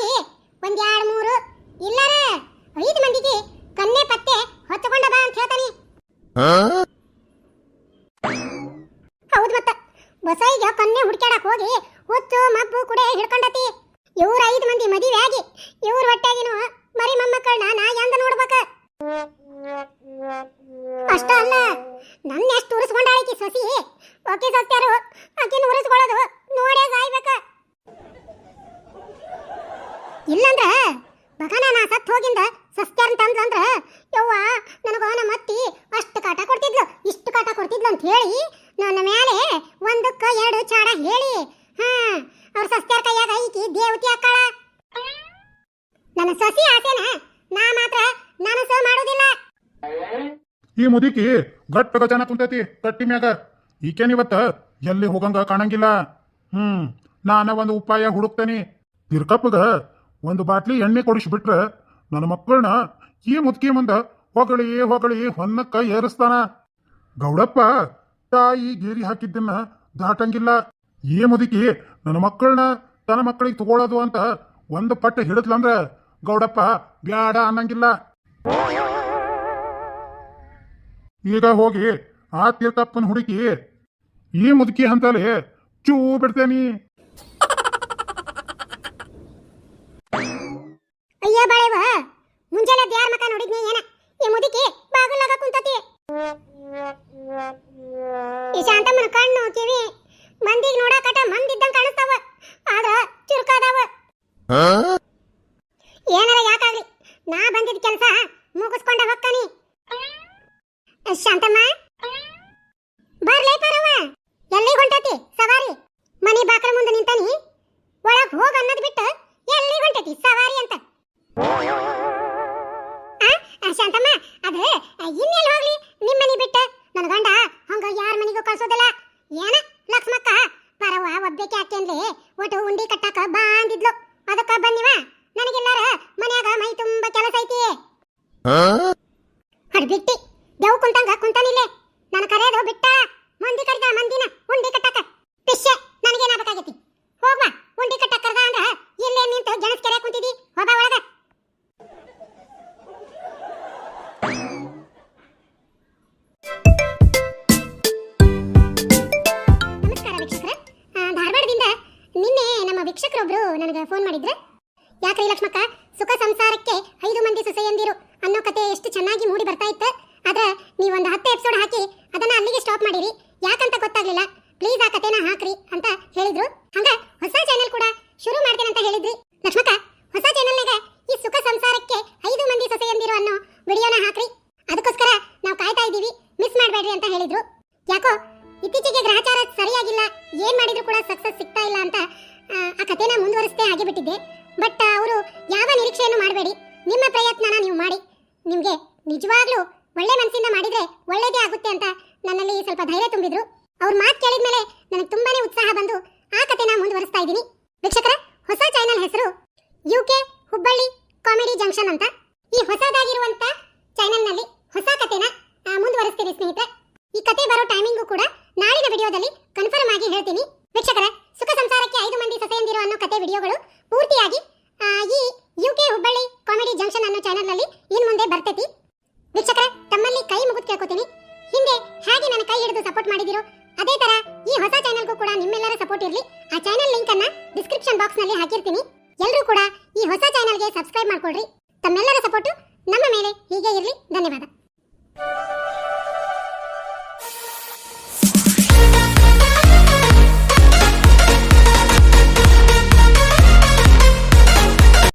ಹೋಗಿ ಒಂದೆರಡು ಎರಡ್ ಮೂರು ಇಲ್ಲರ ಐದು ಮಂದಿಗೆ ಕನ್ನೆ ಪತ್ತೆ ಹೊತ್ತುಕೊಂಡ ಬಾ ಅಂತ ಹೇಳ್ತಾನೆ. ಹೌದು ಮತ್ತ ಬಸೈಗೆ ಕನ್ನೆ ಹುಡ್ಕ್ಯಾಡಕ್ ಹೋಗಿ ಹುಚ್ಚು ಮಬ್ಬು ಕುಡೆ ಹಿಡ್ಕೊಂಡತಿ. ಇವ್ರ ಐದು ಮಂದಿ ಮದುವೆ ಆಗಿ ಇವ್ರ ಹೊಟ್ಟೆಗಿನ ಮರಿ ಮೊಮ್ಮಕ್ಕಳನ್ನ ಇಲ್ಲಂದ್ರ ಬಗನ ನಾ ಸತ್ ಹೋಗಿಂದ ಸಸ್ತ್ಯಾರ ತಂದ್ಲಂದ್ರ ಯವ್ವ, ನನಗ ನಮ್ಮ ಅತ್ತಿ ಅಷ್ಟು ಕಾಟ ಕೊಡ್ತಿದ್ಲು, ಇಷ್ಟು ಕಾಟ ಕೊಡ್ತಿದ್ಲು ಅಂತ ಹೇಳಿ ನನ್ನ ಮೇಲೆ ಒಂದಕ್ಕ ಎರಡು ಚಾಡ ಹೇಳಿ. ಹಾ, ಅವ್ರ ಸಸ್ತ್ಯಾರ ಕೈಯಾಗ ಐತಿ ದೇವತಿ ಅಕ್ಕಳ ನನ್ನ ಸಸಿ ಆಸೆನ ನಾ ಮಾತ್ರ ನನಸು ಮಾಡೋದಿಲ್ಲ. ಈ ಮುದಿಕಿ ಗಟ್ಟ ಜನ ಕುಂತೈತಿ ಕಟ್ಟಿ ಮ್ಯಾಗ. ಈಕೇನಿವತ್ತ ಎಲ್ಲಿ ಹೋಗಂಗ ಕಾಣಂಗಿಲ್ಲ. ಹ್ಮ್, ನಾನ ಒಂದು ಉಪಾಯ ಹುಡುಕ್ತೇನಿ. ತಿರ್ಕಪ್ಪಗ ಒಂದು ಬಾಟ್ಲಿ ಎಣ್ಣೆ ಕೊಡಿಸ್ಬಿಟ್ರ ನನ್ನ ಮಕ್ಕಳನ್ನ ಈ ಮುದುಕಿ ಮುಂದ ಹೊಗಳಿ ಹೊಗಳಿ ಹೊನ್ನಕ್ಕ ಏರಿಸ್ತಾನ. ಗೌಡಪ್ಪ, ತಾಯಿ ಗೇರಿ ಹಾಕಿದ್ದನ್ನ ದಾಟಂಗಿಲ್ಲ. ಈ ಮುದುಕಿ ನನ್ನ ಮಕ್ಕಳನ್ನ ತನ್ನ ಮಕ್ಕಳಿಗೆ ತಗೊಳ್ಳೋದು ಅಂತ ಒಂದು ಪಟ್ಟು ಹಿಡಿದ್ಲಂದ್ರ ಗೌಡಪ್ಪ ಬ್ಯಾಡ ಅನ್ನಂಗಿಲ್ಲ. ಈಗ ಹೋಗಿ ಆ ತೀರ್ಥಪ್ಪನ ಹುಡುಕಿ ಈ ಮುದುಕಿ ಅಂತಲೇ ಚೂ ಬಿಡ್ತೇನಿ. ಬಾಳೆವ ಮುಂಜಾನೆ ಯಾರ ಮಕ ನೋಡಿದ್ನಿ ಏನ? ಈ ಮುದುಕಿ ಬಾಗುಲಾಗ ಕುಂತತಿ. ಈ ಶಾಂತಮ್ಮನ ಕಣ್ಣು ಕಿವಿ ಮಂದಿಗೆ ನೋಡಾಕಟ ಮಂದಿದ್ದಂಗ ಕಾಣಿಸ್ತಾವ. ಆದ್ರ ಚುರುಕಾದಾವ. ಏನಾರ ಯಾಕಾಗ್ಲಿ ನಾ ಬಂದಿದ್ದ ಕೆಲಸ ಮುಗಿಸ್ಕೊಂಡ ಹೊಕ್ಕನಿ ಶಾಂತಮ್ಮ? ಇನ್ನೆಲ್ಲಿ ಹೋಗ್ಲಿ? ನಿಮ್ಮನಿ ಬಿಟ್ಟ. ನನ್ನ ಗಂಡ ಹಂಗ ಯಾರ ಮನೆಗೂ ಕಳ್ಸೋದಿಲ್ಲ. ಏನ? ಲಕ್ಷ್ಮಕ್ಕ? ಪರವ ಒಬ್ಬೇಕೆ ಆಕೇನ್ಲಿ ಒಟ್ಟು ಉಂಡಿ ಕಟ್ಟಾಕ ಬಾ ಅಂದಿದ್ಲು. ಅದಕ್ಕ ಬನ್ನಿವ. ನನಗೆಲ್ಲಾರ ಮನ್ಯಾಗ ಮೈ ತುಂಬ ಕೆಲಸ ಐತಿ ಹಡ್ಬಿಟ್ಟಿ ದೇವ್ ಕುಂತಂಗ ಕುಂತಾನಿಲ್ಲೇ. ನನ್ನ ಕರೆಯೋದು ಬಿಟ್ಟ. ಮಂದಿ ಕರೆದ ಮಂದಿನ ಉಂಡಿ ಕಟ್ಟಾಕ. ಪಿಶ್ಯೆ ನನಗೇನಾಗಬೇಕಾಗೈತಿ? ಹೋಗ್ವಾ ಉಂಡಿ ಕಟ್ಟಾಕ ಕರ್ದ ಅಂದ್ರ ಮಾಡಿದ್ರು? ಯಾಕ್ರಿ ಲಕ್ಷ್ಮಕ್ಕ? ಸುಖ ಸಂಸಾರಕ್ಕೆ ಐದು ಮಂದಿ ಸೊಸೆಯಂದಿರು ಅನ್ನೋ ಕತೆ ಎಷ್ಟು ಚೆನ್ನಾಗಿ ಮೂಡಿ ಬರ್ತಾ ಇತ್ತು. ಆದ್ರೆ ನೀವೊಂದು ಹತ್ತು ಎಪಿಸೋಡ್ ಹಾಕಿ ಅದನ್ನ ಅಲ್ಲಿಗೆ ಸ್ಟಾಪ್ ಮಾಡಿರಿ. ಯಾಕಂತ ಗೊತ್ತಾಗ್ಲಿಲ್ಲ. ಪ್ಲೀಸ್ ಆ ಕತೆನ ಹಾಕ್ರಿ ಅಂತ ಹೇಳಿದ್ರು. ಹಂಗ ಹೊಸ ಚಾನೆಲ್ ಕೂಡ ಶುರು ಮಾಡ್ತೇನೆ ಅಂತ ಹೇಳಿದ್ರಿ. ಲಕ್ಷ್ಮಕ್ಕ, ಹೊಸ ಚಾನೆಲ್ನಾಗ ಈ ಸುಖ ಸಂಸಾರಕ್ಕೆ ಐದು ಮಂದಿ ಸೊಸೆಯಂದಿರು ಅನ್ನೋ ವಿಡಿಯೋನ ಹಾಕ್ರಿ. ಅದಕ್ಕೋಸ್ಕರ ನಾವು ಕಾಯ್ತಾ ಇದ್ದೀವಿ. ಮಿಸ್ ಮಾಡಬೇಡ್ರಿ ಅಂತ ಹೇಳಿದ್ರು. ಯಾಕೋ, ಇತ್ತೀಚೆಗೆ ಗ್ರಹಚಾರ ಸರಿಯಾಗಿಲ್ಲ. ಏನ್ ಮಾಡಿದ್ರು ಕೂಡ ಸಕ್ಸಸ್ ಸಿಗ್ತಾ ಇಲ್ಲ ಅಂತ ಆ, ಕಥೆನ ಮುಂದುವರಿಸ್ತೇ ಆಗಿಬಿಟ್ಟಿದ್ದೆ. ಬಟ್ ಅವರು ಯಾವ ನಿರೀಕ್ಷೆಯನ್ನು ಮಾಡಬೇಡಿ. ನಿಮ್ಮ ಪ್ರಯತ್ನನ ನೀವು ಮಾಡಿ. ನಿಮಗೆ ನಿಜವಾಗ್ಲೂ ಒಳ್ಳೆ ಮನಸ್ಸಿಂದ ಮಾಡಿದ್ರೆ ಒಳ್ಳೇದೇ ಆಗುತ್ತೆ ಅಂತ ನನ್ನಲ್ಲಿ ಸ್ವಲ್ಪ ಧೈರ್ಯ ತುಂಬಿದ್ರು. ಅವ್ರ ಮಾತು ಕೇಳಿದ್ಮೇಲೆ ನನಗೆ ತುಂಬಾನೇ ಉತ್ಸಾಹ ಬಂದು ಆ ಕಥೆನ ಮುಂದುವರಿಸ್ತಾ ಇದ್ದೀನಿ. ವೀಕ್ಷಕರ ಹೊಸ ಚಾನೆಲ್ ಹೆಸರು U K Hubballi comedy junction ಅಂತ. ಈ ಹೊಸದಾಗಿರುವಂತ ಚಾನೆಲ್ನಲ್ಲಿ ಹೊಸ ಕಥೆನ ಮುಂದುವರಿಸ್ತೀನಿ ಸ್ನೇಹಿತರೆ. ಈ ಕತೆ ಬರೋ ಟೈಮಿಂಗು ಕೂಡ ನಾಳಿನ ವಿಡಿಯೋದಲ್ಲಿ ಕನ್ಫರ್ಮ್ ಆಗಿ ಹೇಳ್ತೀನಿ. ಕತೆ ವಿಡಿಯೋಗಳು ಪೂರ್ತಿಯಾಗಿ ಈ U K Hubballi comedy junction ಅನ್ನೋ ಚಾನೆಲ್ನಲ್ಲಿ ಇನ್ನು ಮುಂದೆ ಬರ್ತೈತಿ. ವೀಕ್ಷಕರ, ತಮ್ಮಲ್ಲಿ ಕೈ ಮುಗಿದು ಕೇಳ್ಕೊತೀನಿ. ಹಿಂದೆ ಹೇಗೆ ನನ್ನ ಕೈ ಹಿಡಿದು ಸಪೋರ್ಟ್ ಮಾಡಿದಿರೋ, ಅದೇ ತರ ಈ ಹೊಸ ಚಾನೆಲ್ಗೂ ಕೂಡ ನಿಮ್ಮೆಲ್ಲರ ಸಪೋರ್ಟ್ ಇರಲಿ. ಆ ಚಾನೆಲ್ ಲಿಂಕ್ ಅನ್ನ ಡಿಸ್ಕ್ರಿಪ್ಷನ್ ಬಾಕ್ಸ್ನಲ್ಲಿ ಹಾಕಿರ್ತೀನಿ. ಎಲ್ಲರೂ ಕೂಡ ಈ ಹೊಸ ಚಾನೆಲ್ಗೆ ಸಬ್ಸ್ಕ್ರೈಬ್ ಮಾಡ್ಕೊಳ್ರಿ. ತಮ್ಮೆಲ್ಲರ ಸಪೋರ್ಟ್ ನಮ್ಮ ಮೇಲೆ ಹೀಗೆ ಇರಲಿ. ಧನ್ಯವಾದ.